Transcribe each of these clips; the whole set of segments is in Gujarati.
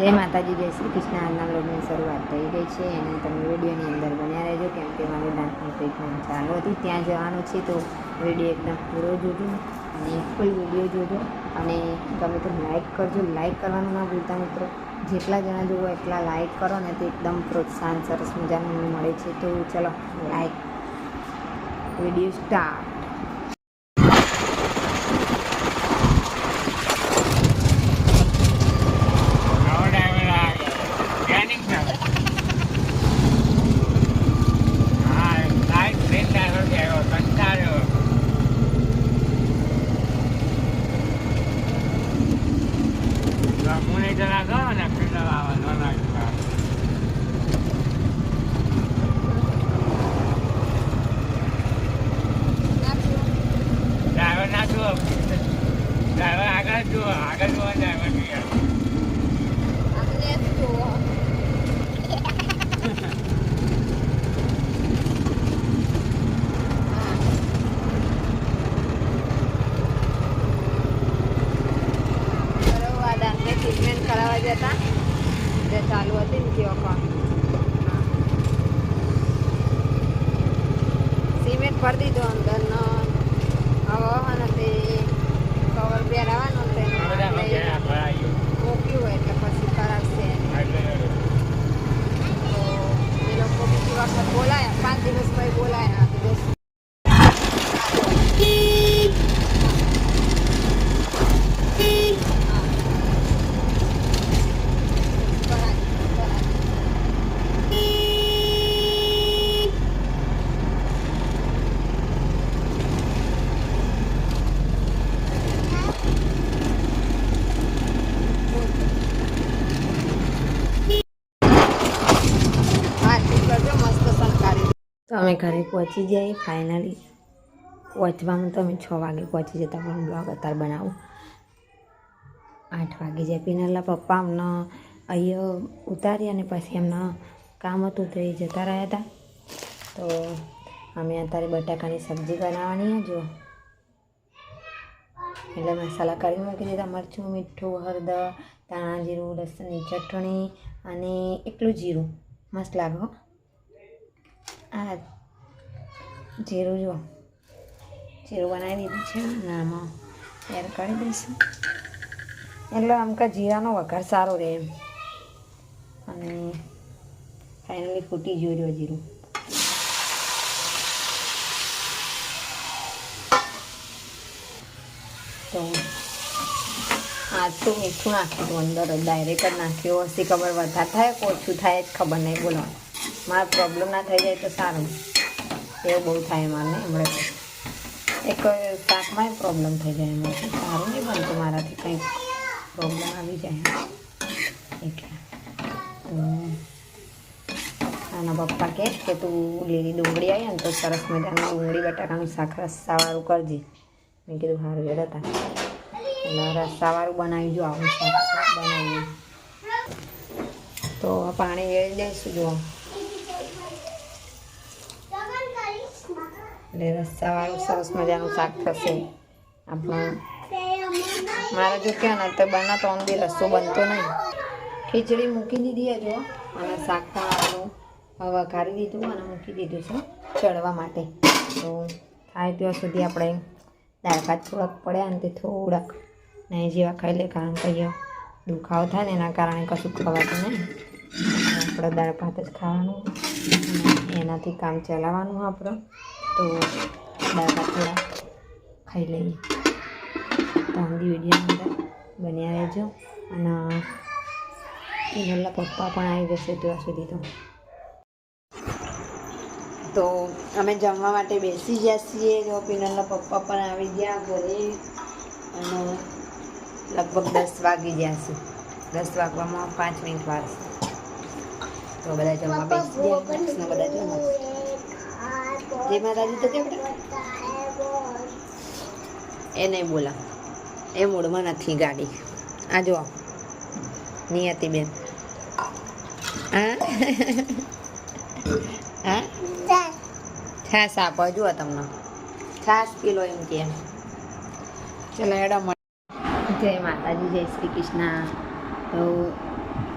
જય માતાજી, જય શ્રી કૃષ્ણ. આજના બ્લોગની શરૂઆત થઈ ગઈ છે. અને તમે વિડીયોની અંદર બન્યા રહેજો, કેમ કે મારે ડાન્સની ટ્રીટમેન્ટ ચાલુ હતી. ત્યાં જવાનું છે તો વીડિયો એકદમ પૂરો જોજો અને ફૂલ વીડિયો જોજો. અને તમે તો લાઇક કરજો. લાઇક કરવાનું ના ભૂલતા મિત્રો. જેટલા જણા જુઓ એટલા લાઇક કરો ને તો એકદમ પ્રોત્સાહન સરસ મજાનું મળે છે. તો ચલો લાઈક વીડિયો સ્ટાર્ટ નવો ડ્રાઈવર આ ટ્રેનિંગ છે હવે. હા લાઈટ ટ્રેન ડ્રાઈવર બી આવ્યો કંટાળ્યો તો હું નહીં જરા ગયો ને ફિલ્ડ આવવા ન લાગ્યું ડ્રાઈવર ના જુઓ ડ્રાઈવર આગળ જુઓ આગળ જુઓ ડ્રાઈવર બી બરોબર આ દાંતને ટ્રીટમેન્ટ કરાવવા જતા જે ચાલુ હતી ને તે વખત સિમેન્ટ ભરી દીધો અંદરનો હવે હને તે કવર પહેરાવાનું ને આ બધા તેને મજા ભરાયું મૂક્યું હોય એટલે પછી કરાવશે એટલે તો એ લોકો બીજી વખત બોલાયા પાંચ દિવસ પછી બોલાયા તો દસ હા ઠીક કરજો મસ્ત સંસ્કારી તો અમે ઘરે પહોંચી જઈએ ફાઇનલી પહોંચવામાં તો અમે છ વાગે પહોંચી જતા, પણ બ્લોગ અત્યારે બનાવું. આઠ વાગે જાય પીનલના પપ્પા અમને અહીંયા ઉતારી અને પછી એમના કામ હતું તો એ જતા રહ્યા હતા. તો અમે અત્યારે બટાકાની સબ્જી બનાવવાની જો એટલે મસાલા કરી મૂકી દીધા, મરચું, મીઠું, હળદર, ધાણા જીરું, લસણની ચટણી અને એકલું જીરું. મસ્ત લાગે. આ જીરું જો જીરું બનાવી દીધું છે. અને આમાં એડ કરી દઈશું. એટલે આમ કે જીરાનો વઘાર સારો રહે એમ. અને ફાઇનલી ફૂટી જોઈ રહ્યો જીરું. તો તો મીઠું નાખ્યું અંદર ડાયરેક્ટ જ નાખ્યું. હસી ખબર વધારે થાય કે ઓછું થાય જ ખબર નહીં બોલો મારે પ્રોબ્લેમ ના થઈ જાય તો સારું. એવું બહુ થાય મારે હમણાં. એક શાકમાં પ્રોબ્લેમ થઈ જાય એમાં. સારું નહીં બનતું મારાથી કંઈક. પ્રોબ્લેમ આવી જાય. એટલે. આના પપ્પા કહે કે તું લીલી ડુંગળી આવી ને તો સરસ મજાનું ડુંગળી, બટાકાનું શાક રસ્સાવાળું કરજે. મેં કીધું સારું વેડ હતા. એટલે રસ્સાવાળું બનાવી જો, આવું શાક બનાવી તો પાણી વેળી દઈશું જો. એટલે રસ્સાવાળું સરસ મજાનું શાક થશે. આપણું મારે જો કે ને તો બના ત્રણ બી રસ્સો બનતો નહીં. ખીચડી મૂકી દીધી હજુ અને શાક પણ વઘારી દીધું અને મૂકી દીધું છે ચડવા માટે. તો થાય ત્યાં સુધી આપણે દાળ ભાત થોડાક પડ્યા અને તે થોડાક નહીં જેવા ખાઈ લે કારણ કે અહીંયા દુખાવો થાય ને એના કારણે કશું ખવાતું નહીં. આપણે દાળ ભાત જ ખાવાનું એનાથી કામ ચલાવવાનું આપણે. તો દાળ ભાત થોડા ખાઈ લઈએ. તો આંધી વિડીયોની અંદર બન્યા રહેજો. અને પિનલના પપ્પા પણ આવી જશે ત્યાં સુધી તો. તો અમે જમવા માટે બેસી ગયા છીએ. જો પિનલના પપ્પા પણ આવી ગયા ઘરે. અને લગભગ દસ વાગી ગયા છે. દસ વાગવામાં પાંચ મિનિટ વાર તો બધા જમવા બેસી ગયા. બધા જમવા. જય માતાજી તો કેમ એ નહીં બોલા. એ મૂળમાં નથી ગાડી. આ જો નિયતિ બેન. હા? હા? છાસ આપો, જુઓ તમને. છાસ કિલો એમ કે. ચલો એડો મળે જય માતાજી, જય શ્રી કૃષ્ણ. તો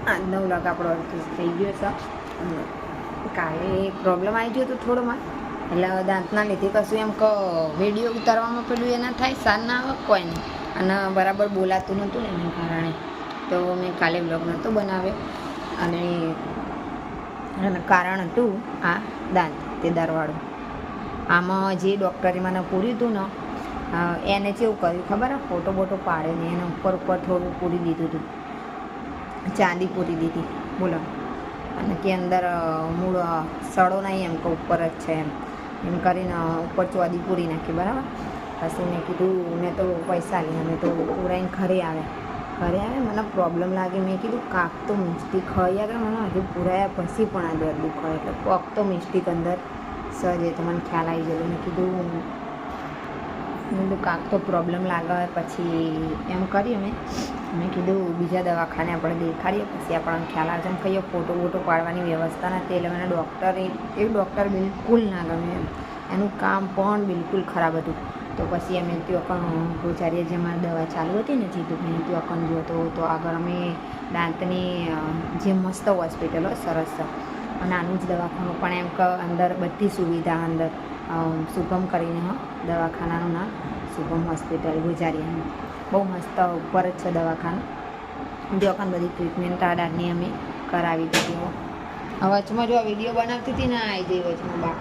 આજનો વ્લોગ આપણો થઈ ગયો છે. કાલે પ્રોબ્લેમ આવી ગયો હતો થોડોમાં એટલે હવે દાંતના લીધે કશું એમ કે વીડિયો ઉતારવામાં પેલું એ ના થાય, સાર ના આવે કોઈને અને બરાબર બોલાતું નહોતું ને એના કારણે. તો મેં કાલે બ્લોગ નહોતો બનાવ્યો. અને એનું કારણ હતું આ દાંત, તે દરવાળું. આમાં જે ડૉક્ટરે મને પૂર્યું હતું ને એને કેવું કર્યું ખબર ફોટો બોટો પાડે ને, એના ઉપર ઉપર થોડું પૂરી દીધું હતું ચાંદી પૂરી દીધી, બોલો. અને કે અંદર મૂળ સડો નહીં એમ કે ઉપર જ છે એમ. એમ કરીને ઉપર ચોદી પૂરી નાખી, બરાબર? પછી મેં કીધું, મેં તો પૈસા લીધા મેં તો પૂરાઈને ઘરે આવે ઘરે આવે મને પ્રોબ્લેમ લાગે, મેં કીધું, કાક તો મિસ્ટેક હોય કે મને હજુ પૂરાયા પછી પણ આ દર દુઃખ હોય એટલે કોક તો મિસ્ટેક અંદર સજે, તો મને ખ્યાલ આવી ગયો. મેં કીધું મેં કીધું, કાક તો પ્રોબ્લેમ લાગે, પછી એમ કરી અમે. મેં કીધું બીજા દવાખાને આપણે દેખાડીએ, પછી આપણને ખ્યાલ આવે છે. એમ કહીએ, ફોટો વોટો પાડવાની વ્યવસ્થા નથી. એટલે મને ડૉક્ટર, એ ડૉક્ટર બિલકુલ ના ગમ્યું એમ. એનું કામ પણ બિલકુલ ખરાબ હતું. તો પછી અમે ત્યાં કણ ગોચારીએ જે મારી દવા ચાલુ હતી ને જીતુભાઈ ત્યાં કણ જોતો તો આગળ અમે દાંતની જે મસ્ત હોસ્પિટલ હોય સરસ. આનું જ દવાખાનું પણ એમ કે, અંદર બધી સુવિધા અંદર. શુભમ કરીને દવાખાનાનું નામ શુભમ હોસ્પિટલ ગુજારિયાનું બહુ મસ્ત ઉપર જ છે દવાખાનું. દવાખાન બધી ટ્રીટમેન્ટ આ દાંતની અમે કરાવી દીધી વચમાં જો આ વીડિયો બનાવતી હતી ને આવી જઈ વચમાં બા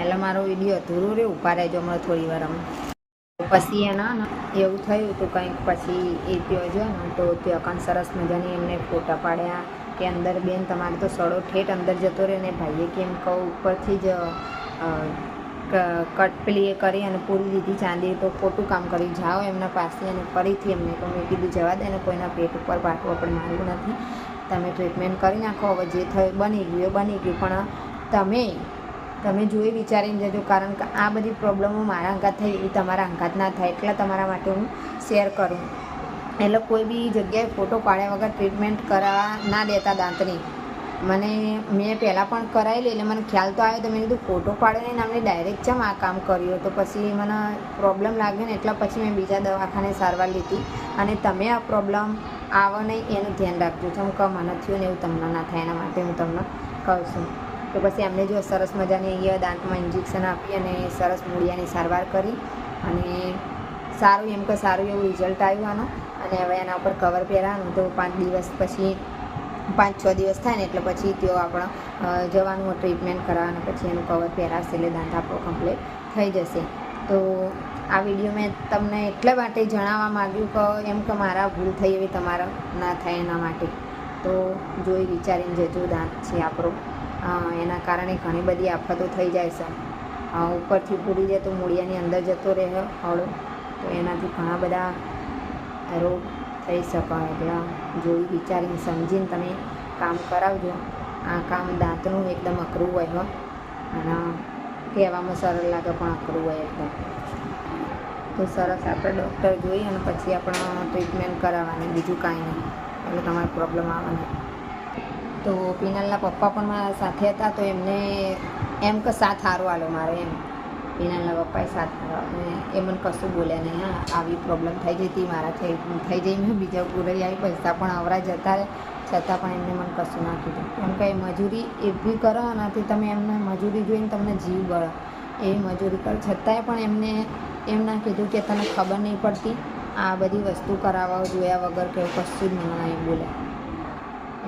એટલે મારો વીડિયો અધૂરો રે ઊભા રહેજો હમણાં થોડી વાર અમે. પછી એના એવું થયું તો કંઈક પછી એ ત્યાં જો ને, તો ત્યાં સરસ મજાની એમને ફોટા પાડ્યા કે અંદર બેન, તમારે તો સડો ઠેઠ અંદર જતો રહે ને, ભાઈએ કેમ કહું, ઉપરથી જ કટ પેલી એ કરી અને પૂરી દીધી ચાંદી તો ખોટું કામ કરી જાઓ એમના પાસે અને ફરીથી એમને તો મેં કીધું, જવા દે અને કોઈના પેટ ઉપર પાટવું પણ મારવું નથી. તમે ટ્રીટમેન્ટ કરી નાખો. હવે જે થયું બની ગયું એ બની ગયું. પણ તમે તમે જોઈ વિચારીને જજો. કારણ કે આ બધી પ્રોબ્લેમો મારા અંગાત થઈ એ તમારા અંગાત ના થાય. એટલે તમારા માટે હું શેર કરું. એટલે કોઈ બી જગ્યાએ ફોટો પાડ્યા વગર ટ્રીટમેન્ટ કરાવવા ના દેતા દાંતની. મને, મેં પહેલાં પણ કરાવેલી એટલે મને ખ્યાલ તો આવ્યો તો મેં કીધું ફોટો પાડે ને અમને ડાયરેક્ટ ચમ આ કામ કર્યું તો પછી મને પ્રોબ્લેમ લાગ્યો ને એટલા પછી મેં બીજા દવાખાને સારવાર લીધી. અને તમે આ પ્રોબ્લેમ આવો નહીં, એનું ધ્યાન રાખજો. જેમ કે મને થયું ને એવું તમને ના થાય, એના માટે હું તમને કહું છું. તો પછી એમને જો સરસ મજાની અહીંયા દાંતમાં ઇન્જેક્શન આપી અને સરસ મૂળિયાની સારવાર કરી. અને સારું, એમ કે સારું એવું રિઝલ્ટ આવ્યું આનું. અને હવે એના ઉપર કવર પહેરાવાનું. તો પાંચ દિવસ પછી પાંચ છ દિવસ થાય ને એટલે પછી તેઓ આપણો જવાનું ટ્રીટમેન્ટ કરાવવાનું પછી એનું કવર પહેરાશે, એટલે દાંત આપણો કમ્પ્લીટ થઈ જશે. તો આ વીડિયો મેં તમને એટલા માટે જણાવવા માગ્યું કે એમ કે મારા ભૂલ થઈ એવી તમારા ના થાય એના માટે. તો જોઈ વિચારીને જજો દાંત છે આપણો એના કારણે ઘણી બધી આફતો થઈ જાય છે. ઉપરથી ભૂલી જાય તો મૂળિયાની અંદર જતો રહે હળો, તો એનાથી ઘણા બધા રોગ થઈ શકો એટલે. જોઈ વિચારીને સમજીને તમે કામ કરાવજો. આ કામ દાંતનું એકદમ અઘરું હોય હો. અને કહેવામાં સરળ લાગે પણ અઘરું હોય એટલે તો સરસ આપણે ડૉક્ટર જોઈ અને પછી આપણે ટ્રીટમેન્ટ કરાવવાની, બીજું કાંઈ નહીં. એટલે તમારે પ્રોબ્લેમ આવવાની. તો પીનલના પપ્પા પણ મારા સાથે હતા, તો એમને એમ કે સાથ હારો આલો મારે એમ. પીનલના પપ્પાએ સાથ એ મને કશું બોલ્યા નહીં, હા. આવી પ્રોબ્લેમ થઈ ગઈ હતી, મારા થઈ થઈ જઈ મેં બીજા પૂરી આવી, પૈસા પણ અવરા જતા છતાં પણ એમને મને કશું ના કીધું. એમ કે મજૂરી એવી કરો એનાથી તમે એમને મજૂરી જોઈને તમને જીવ બળો એવી મજૂરી કરો. છતાંય પણ એમને એમ ના કીધું કે, તને ખબર નહીં પડતી, આ બધી વસ્તુ કરાવવા, જોયા વગર કે કશું જ મને નહીં બોલ્યા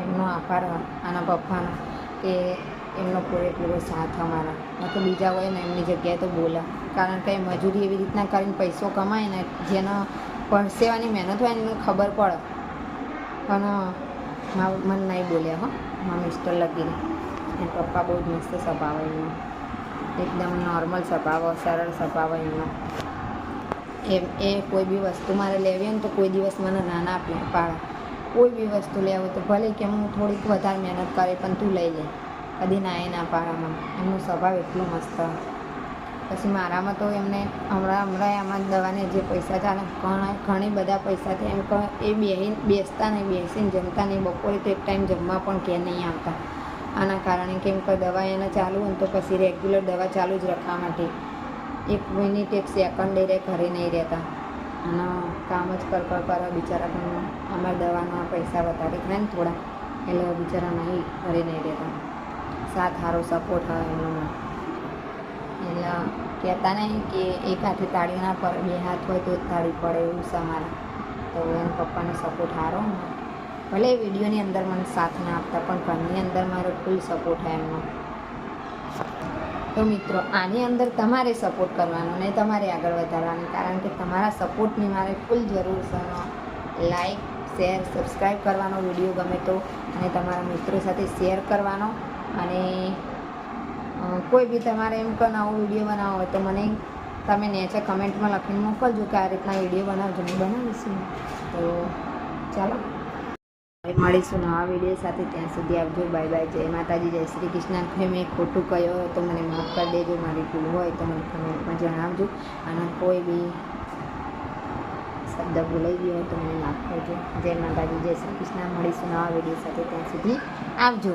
એમનો આભાર, આના પપ્પાનો, કે એમનો પૂરેપૂરો સાથ અમારા. ન તો બીજા હોય ને એમની જગ્યાએ તો બોલા. કારણ કે મજૂરી એવી રીતના કરીને પૈસો કમાય ને જેનો પરસેવાની મહેનત હોય એને ખબર પડે. પણ મન નહીં બોલ્યા હો. મારા મિસ્ટર લગીને. એના પપ્પા બહુ જ મસ્ત સ્વભાવ એમનો. એકદમ નોર્મલ સ્વભાવ, સરળ સ્વભાવ એમનો. એમ એ કોઈ બી વસ્તુ મારે લેવી હોય ને તો કોઈ દિવસ મને ના ના પાડે. કોઈ બી વસ્તુ લેવું તો ભલે કે હું થોડીક વધારે મહેનત કરે પણ તું લઈ લે. કદી ના એ ના પાડે મને એમનો સ્વભાવ એટલો મસ્ત. પછી મારામાં તો એમને હમણાં હમણાં આમાં દવાને જે પૈસા ચાલે ઘણા, ઘણી બધા પૈસાથી એમ કહે, એ બેહી, બેસતા નહીં, બેસીને જમતા નહીં. બપોરે તો એક ટાઈમ જમવા પણ કે નહીં આવતા. આના કારણે કેમ કે દવા એને ચાલુ હોય તો પછી રેગ્યુલર દવા ચાલુ જ રાખવા માટે. એક મિનિટ એક સેકન્ડ એ ઘરે નહીં રહેતા. અને કામ જ કર કર કરવા બિચારા પણ અમારા દવાના પૈસા વધારે થાય ને થોડા. એટલે બિચારા નહીં, ઘરે નહીં રહેતા. સાથ સારો સપોર્ટ હોય એમનો. એટલે કહેતા નહીં કે એક હાથે તાળી ના પડે, બે હાથ હોય તો જ તાળી પડે એવું છે અમારા. તો એના પપ્પાનો સપોર્ટ સારો ભલે વિડીયોની અંદર મને સાથ ના આપતા, પણ ઘરની અંદર મારો ફૂલ સપોર્ટ હોય એમનો. તો મિત્રો, આની અંદર તમારે સપોર્ટ કરવાનો ને તમારે આગળ વધારવાનું, કારણ કે તમારા સપોર્ટની મારે ફૂલ જરૂર છે લાઈક શેર સબસ્ક્રાઈબ કરવાનો વીડિયો ગમે તો, અને તમારા મિત્રો સાથે શેર કરવાનો. અને કોઈ બી તમારે એમ કે નવો વીડિયો બનાવવો હોય તો મને તમે નીચે કમેન્ટમાં લખીને મોકલજો કે આ રીતના વીડિયો બનાવજો, હું બનાવીશું તો ચાલો. મળીશું નવા વીડિયો સાથે, ત્યાં સુધી આવજો, બાય બાય, જય માતાજી, જય શ્રી કૃષ્ણ. કંઈ મેં ખોટું કહ્યું હોય તો મને માફ કરી દેજો, મારી ભૂલ હોય તો મને કમેન્ટમાં જણાવજો. અને કોઈ બી શબ્દ ભૂલાઈ ગયો હોય તો મને માફ કરજો. જય માતાજી, જય શ્રી કૃષ્ણ. મળીશું નવા વીડિયો સાથે, ત્યાં સુધી આવજો.